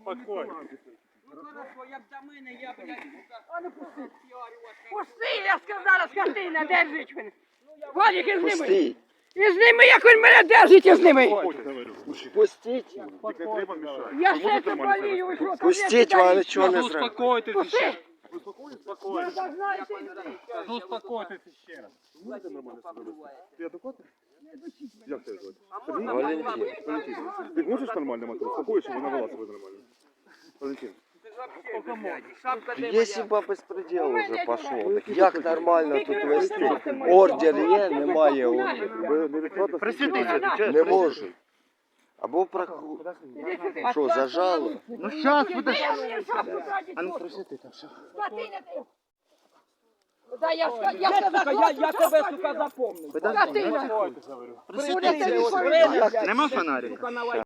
Спокойно. Ну хорошо, як за мене, я, блядь, А ну пусти. Пусти, я сказала, скотина, держить мене. Валік, із ними. Пустіть. Із ними, як він мене держить, із ними. Пустіть. Я ще це болію, ви що, Пустіть, вони чого не зробили. Успокойтесь ще. Я цей. Успокойтесь ще раз. Ти адекватний? Як тебе звати? Валентин. Валентин. Ти можеш нормально мати? Успокоїш, щоб вона вела нормально. Валентин. Шапка де Якщо моя? по безпреділу вже пішло, так як нормально тут вести? Ордер є, немає ордеру. Ви Не можуть. Або проху... Що, зажало? Ну, щас, подожди. А ну, присвяти там все. Да, я, ж я Сука, я, я тебе, сука, запомню. Успокойтесь, говорю. Нема фонарика?